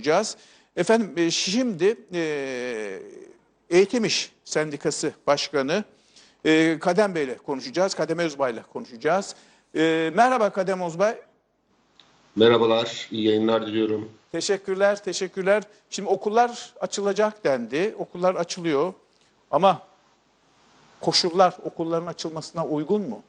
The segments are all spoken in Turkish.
konuşacağız. Efendim e, şimdi e, Eğitim İş Sendikası Başkanı e, Kadem Bey'le konuşacağız. Kadem Özbay'la konuşacağız. E, merhaba Kadem Özbay. Merhabalar, iyi yayınlar diliyorum. Teşekkürler, teşekkürler. Şimdi okullar açılacak dendi. Okullar açılıyor ama koşullar okulların açılmasına uygun mu?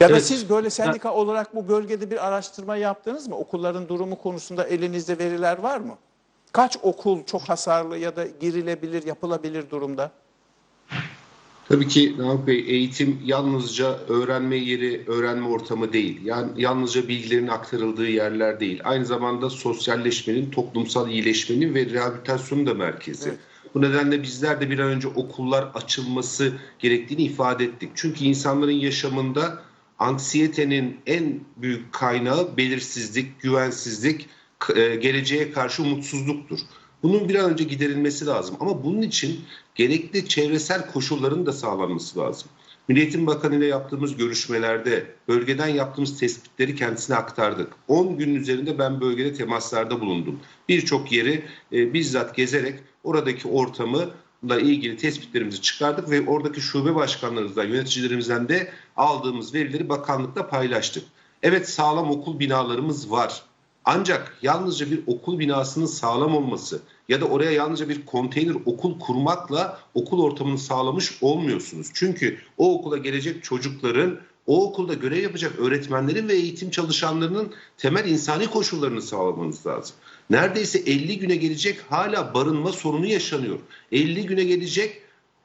Ya da Evet. siz böyle sendika olarak bu bölgede bir araştırma yaptınız mı? Okulların durumu konusunda elinizde veriler var mı? Kaç okul çok hasarlı ya da girilebilir, yapılabilir durumda? Tabii ki Namık Bey, eğitim yalnızca öğrenme yeri, öğrenme ortamı değil. Yani yalnızca bilgilerin aktarıldığı yerler değil. Aynı zamanda sosyalleşmenin, toplumsal iyileşmenin ve rehabilitasyonun da merkezi. Evet. Bu nedenle bizler de bir an önce okullar açılması gerektiğini ifade ettik. Çünkü insanların yaşamında anksiyetenin en büyük kaynağı belirsizlik, güvensizlik, e, geleceğe karşı umutsuzluktur. Bunun bir an önce giderilmesi lazım. Ama bunun için gerekli çevresel koşulların da sağlanması lazım. Milli Eğitim Bakanı ile yaptığımız görüşmelerde bölgeden yaptığımız tespitleri kendisine aktardık. 10 gün üzerinde ben bölgede temaslarda bulundum. Birçok yeri e, bizzat gezerek oradaki ortamı ile ilgili tespitlerimizi çıkardık ve oradaki şube başkanlarımızdan, yöneticilerimizden de aldığımız verileri bakanlıkla paylaştık. Evet sağlam okul binalarımız var. Ancak yalnızca bir okul binasının sağlam olması ya da oraya yalnızca bir konteyner okul kurmakla okul ortamını sağlamış olmuyorsunuz. Çünkü o okula gelecek çocukların, o okulda görev yapacak öğretmenlerin ve eğitim çalışanlarının temel insani koşullarını sağlamanız lazım. Neredeyse 50 güne gelecek hala barınma sorunu yaşanıyor. 50 güne gelecek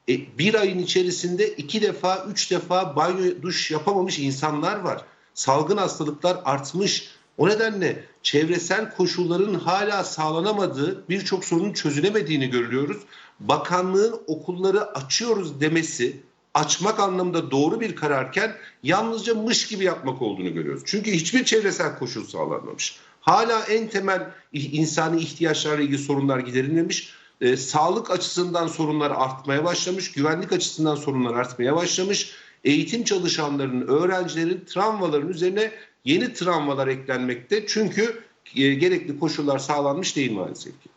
e, bir ayın içerisinde iki defa, üç defa banyo, duş yapamamış insanlar var. Salgın hastalıklar artmış. O nedenle çevresel koşulların hala sağlanamadığı, birçok sorunun çözülemediğini görüyoruz. Bakanlığın okulları açıyoruz demesi açmak anlamında doğru bir kararken yalnızca mış gibi yapmak olduğunu görüyoruz. Çünkü hiçbir çevresel koşul sağlanmamış. Hala en temel insani ihtiyaçlarla ilgili sorunlar giderilmemiş. E, sağlık açısından sorunlar artmaya başlamış, güvenlik açısından sorunlar artmaya başlamış. Eğitim çalışanlarının, öğrencilerin travmaların üzerine yeni travmalar eklenmekte. Çünkü e, gerekli koşullar sağlanmış değil maalesef ki.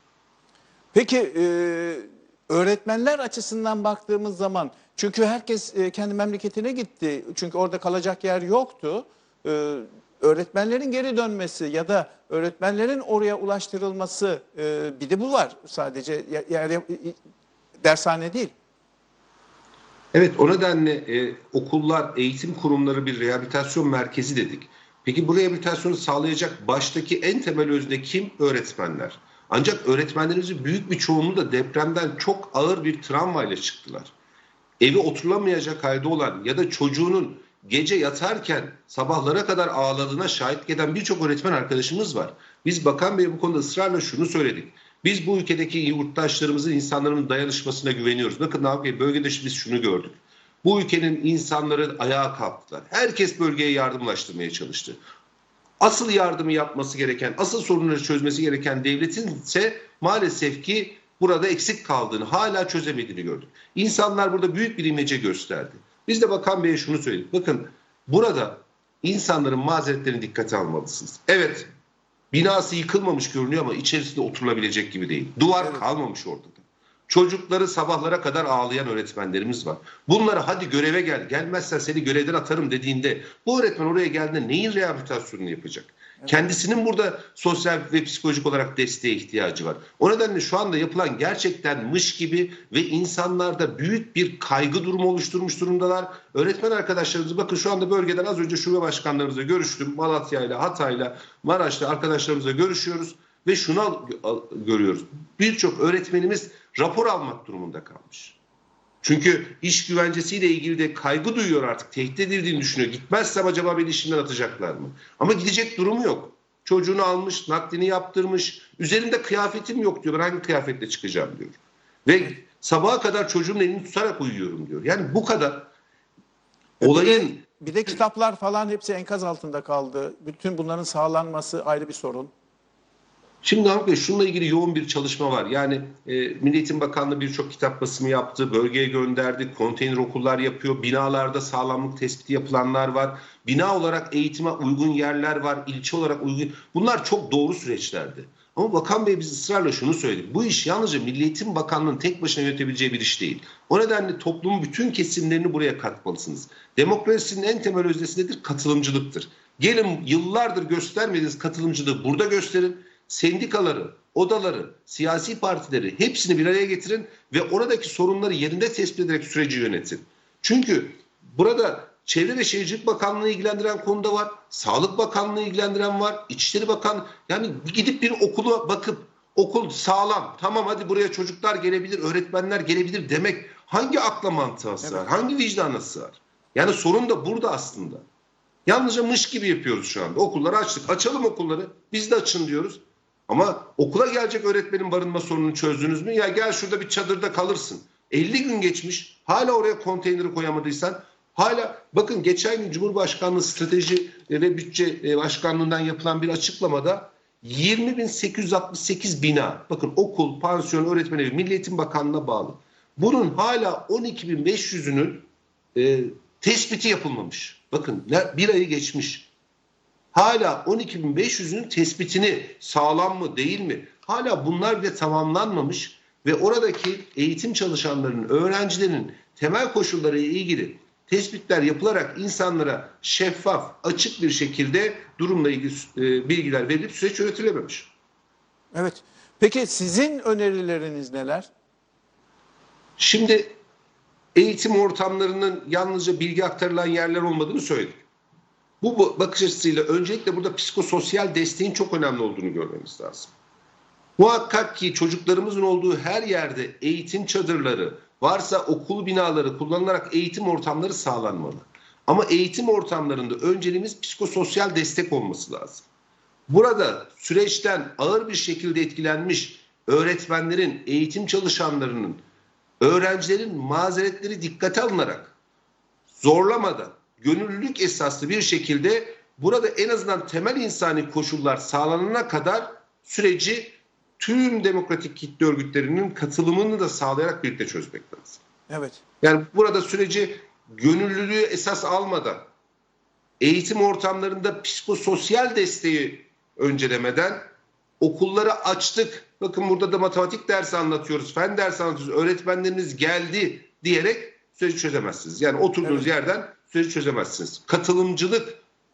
Peki e, öğretmenler açısından baktığımız zaman çünkü herkes e, kendi memleketine gitti. Çünkü orada kalacak yer yoktu. E, öğretmenlerin geri dönmesi ya da öğretmenlerin oraya ulaştırılması e, bir de bu var sadece yer, yer- dershane değil. Evet o nedenle e, okullar, eğitim kurumları bir rehabilitasyon merkezi dedik. Peki bu rehabilitasyonu sağlayacak baştaki en temel özne kim? Öğretmenler. Ancak öğretmenlerimizin büyük bir çoğunluğu da depremden çok ağır bir travmayla çıktılar. Evi oturulamayacak halde olan ya da çocuğunun gece yatarken sabahlara kadar ağladığına şahitlik eden birçok öğretmen arkadaşımız var. Biz Bakan Bey'e bu konuda ısrarla şunu söyledik. Biz bu ülkedeki yurttaşlarımızın, insanların dayanışmasına güveniyoruz. Bakın Bey bölgede biz şunu gördük. Bu ülkenin insanları ayağa kalktılar. Herkes bölgeye yardımlaştırmaya çalıştı. Asıl yardımı yapması gereken, asıl sorunları çözmesi gereken devletin ise maalesef ki burada eksik kaldığını, hala çözemediğini gördük. İnsanlar burada büyük bir imece gösterdi. Biz de Bakan Bey'e şunu söyledik. Bakın burada insanların mazeretlerini dikkate almalısınız. Evet binası yıkılmamış görünüyor ama içerisinde oturulabilecek gibi değil. Duvar Evet. kalmamış orada da. Çocukları sabahlara kadar ağlayan öğretmenlerimiz var. Bunlara hadi göreve gel, gelmezsen seni görevden atarım dediğinde bu öğretmen oraya geldiğinde neyin rehabilitasyonunu yapacak? Kendisinin burada sosyal ve psikolojik olarak desteğe ihtiyacı var. O nedenle şu anda yapılan gerçekten mış gibi ve insanlarda büyük bir kaygı durumu oluşturmuş durumdalar. Öğretmen arkadaşlarımız bakın şu anda bölgeden az önce şube başkanlarımızla görüştüm. Malatya'yla, Hatay'la, Maraş'ta arkadaşlarımızla görüşüyoruz ve şunu görüyoruz. Birçok öğretmenimiz rapor almak durumunda kalmış. Çünkü iş güvencesiyle ilgili de kaygı duyuyor artık. Tehdit edildiğini düşünüyor. Gitmezsem acaba beni işimden atacaklar mı? Ama gidecek durumu yok. Çocuğunu almış, naklini yaptırmış. Üzerinde kıyafetim yok diyor. Ben hangi kıyafetle çıkacağım diyor. Ve sabaha kadar çocuğumun elini tutarak uyuyorum diyor. Yani bu kadar olayın Bir de kitaplar falan hepsi enkaz altında kaldı. Bütün bunların sağlanması ayrı bir sorun. Şimdi Namık Bey şununla ilgili yoğun bir çalışma var. Yani e, Milli Eğitim Bakanlığı birçok kitap basımı yaptı, bölgeye gönderdi, konteyner okullar yapıyor, binalarda sağlamlık tespiti yapılanlar var. Bina olarak eğitime uygun yerler var, ilçe olarak uygun. Bunlar çok doğru süreçlerdi. Ama Bakan Bey biz ısrarla şunu söyledi. Bu iş yalnızca Milli Eğitim Bakanlığı'nın tek başına yönetebileceği bir iş değil. O nedenle toplumun bütün kesimlerini buraya katmalısınız. Demokrasinin en temel öznesi nedir? Katılımcılıktır. Gelin yıllardır göstermediğiniz katılımcılığı burada gösterin. Sendikaları, odaları, siyasi partileri hepsini bir araya getirin ve oradaki sorunları yerinde tespit ederek süreci yönetin. Çünkü burada Çevre ve Şehircilik Bakanlığı ilgilendiren konuda var, Sağlık Bakanlığı ilgilendiren var, İçişleri Bakan yani gidip bir okula bakıp okul sağlam tamam hadi buraya çocuklar gelebilir, öğretmenler gelebilir demek hangi akla mantığa sığar, hangi vicdana sığar? Yani sorun da burada aslında. Yalnızca mış gibi yapıyoruz şu anda. Okulları açtık. Açalım okulları. Biz de açın diyoruz. Ama okula gelecek öğretmenin barınma sorununu çözdünüz mü? Ya gel şurada bir çadırda kalırsın. 50 gün geçmiş. Hala oraya konteyneri koyamadıysan hala bakın geçen gün Cumhurbaşkanlığı Strateji ve Bütçe e, Başkanlığından yapılan bir açıklamada 20.868 bina bakın okul, pansiyon, öğretmen evi Milli Eğitim Bakanlığı'na bağlı. Bunun hala 12.500'ünün e, tespiti yapılmamış. Bakın bir ayı geçmiş. Hala 12.500'ün tespitini sağlam mı değil mi? Hala bunlar bile tamamlanmamış ve oradaki eğitim çalışanlarının, öğrencilerin temel koşulları ile ilgili tespitler yapılarak insanlara şeffaf, açık bir şekilde durumla ilgili e, bilgiler verilip süreç yönetilememiş. Evet. Peki sizin önerileriniz neler? Şimdi eğitim ortamlarının yalnızca bilgi aktarılan yerler olmadığını söyledik. Bu bakış açısıyla öncelikle burada psikososyal desteğin çok önemli olduğunu görmemiz lazım. Muhakkak ki çocuklarımızın olduğu her yerde eğitim çadırları, varsa okul binaları kullanılarak eğitim ortamları sağlanmalı. Ama eğitim ortamlarında önceliğimiz psikososyal destek olması lazım. Burada süreçten ağır bir şekilde etkilenmiş öğretmenlerin, eğitim çalışanlarının, öğrencilerin mazeretleri dikkate alınarak zorlamadan, gönüllülük esaslı bir şekilde burada en azından temel insani koşullar sağlanana kadar süreci tüm demokratik kitle örgütlerinin katılımını da sağlayarak birlikte çözmek lazım. Evet. Yani burada süreci gönüllülüğü esas almadan eğitim ortamlarında psikososyal desteği öncelemeden okulları açtık. Bakın burada da matematik dersi anlatıyoruz, fen dersi anlatıyoruz. Öğretmenleriniz geldi diyerek süreci çözemezsiniz. Yani oturduğunuz Evet. yerden süreci çözemezsiniz. Katılımcılık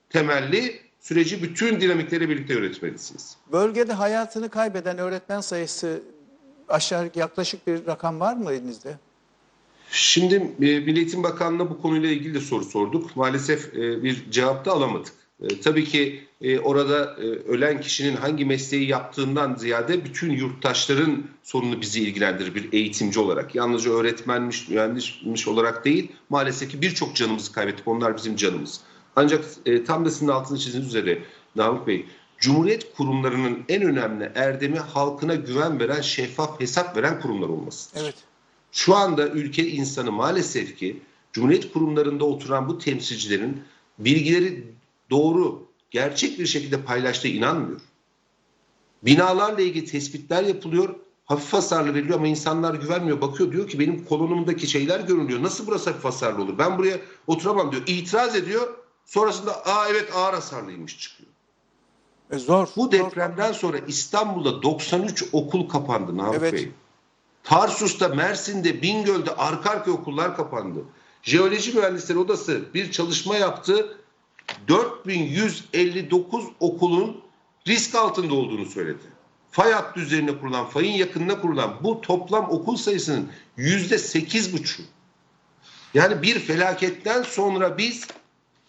temelli süreci bütün dinamikleri birlikte yönetmelisiniz. Bölgede hayatını kaybeden öğretmen sayısı aşağı yaklaşık bir rakam var mı elinizde? Şimdi e, Milli Eğitim Bakanlığı'na bu konuyla ilgili de soru sorduk. Maalesef e, bir cevap da alamadık. E, tabii ki e, orada e, ölen kişinin hangi mesleği yaptığından ziyade bütün yurttaşların sorunu bizi ilgilendirir bir eğitimci olarak. Yalnızca öğretmenmiş, mühendismiş olarak değil maalesef ki birçok canımızı kaybettik. Onlar bizim canımız. Ancak e, tam da sizin altını çizdiğiniz üzere Namık Bey, Cumhuriyet kurumlarının en önemli erdemi halkına güven veren, şeffaf hesap veren kurumlar olmasıdır. Evet. Şu anda ülke insanı maalesef ki Cumhuriyet kurumlarında oturan bu temsilcilerin bilgileri doğru, gerçek bir şekilde paylaştığı inanmıyor. Binalarla ilgili tespitler yapılıyor, hafif hasarlı veriliyor ama insanlar güvenmiyor. Bakıyor diyor ki benim kolonumdaki şeyler görünüyor. Nasıl burası hafif hasarlı olur? Ben buraya oturamam diyor. İtiraz ediyor. Sonrasında aa evet ağır hasarlıymış çıkıyor. E, zor. Bu zor. depremden sonra İstanbul'da 93 okul kapandı Namık Evet. Bey. Tarsus'ta, Mersin'de, Bingöl'de arka arkaya okullar kapandı. Jeoloji Mühendisleri Odası bir çalışma yaptı. 4159 okulun risk altında olduğunu söyledi. Fay üzerine kurulan, fayın yakınına kurulan bu toplam okul sayısının yüzde sekiz buçuk. Yani bir felaketten sonra biz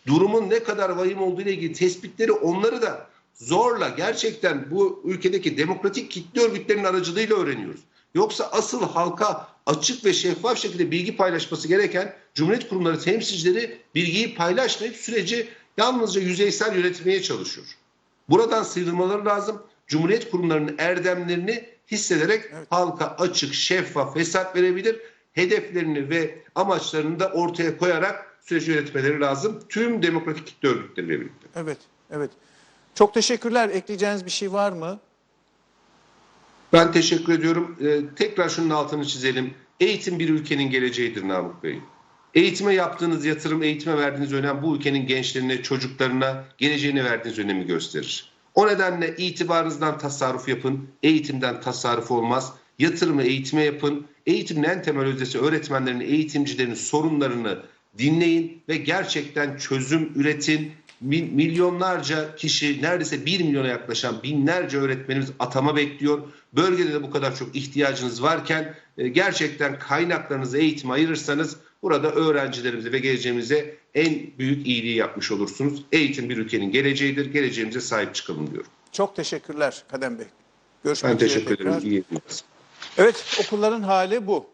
durumun ne kadar vahim olduğu ile ilgili tespitleri onları da zorla gerçekten bu ülkedeki demokratik kitle örgütlerinin aracılığıyla öğreniyoruz. Yoksa asıl halka açık ve şeffaf şekilde bilgi paylaşması gereken Cumhuriyet kurumları temsilcileri bilgiyi paylaşmayıp süreci yalnızca yüzeysel yönetmeye çalışıyor. Buradan sıyrılmaları lazım. Cumhuriyet kurumlarının erdemlerini hissederek Evet. halka açık, şeffaf hesap verebilir. Hedeflerini ve amaçlarını da ortaya koyarak süreci yönetmeleri lazım. Tüm demokratik kitle örgütleriyle birlikte. Evet. Evet. Çok teşekkürler. Ekleyeceğiniz bir şey var mı? Ben teşekkür ediyorum. Ee, tekrar şunun altını çizelim. Eğitim bir ülkenin geleceğidir Namık Bey. Eğitime yaptığınız yatırım, eğitime verdiğiniz önem bu ülkenin gençlerine, çocuklarına, geleceğine verdiğiniz önemi gösterir. O nedenle itibarınızdan tasarruf yapın, eğitimden tasarruf olmaz. Yatırımı eğitime yapın. Eğitimin en temel özdesi öğretmenlerin, eğitimcilerin sorunlarını dinleyin ve gerçekten çözüm üretin. Mi- Milyonlarca kişi, neredeyse 1 milyona yaklaşan binlerce öğretmenimiz atama bekliyor. Bölgede de bu kadar çok ihtiyacınız varken e, gerçekten kaynaklarınızı eğitime ayırırsanız burada öğrencilerimize ve geleceğimize en büyük iyiliği yapmış olursunuz. Eğitim bir ülkenin geleceğidir. Geleceğimize sahip çıkalım diyorum. Çok teşekkürler Kadem Bey. Görüşmek Ben teşekkür ederim. İyi günler. Evet okulların hali bu.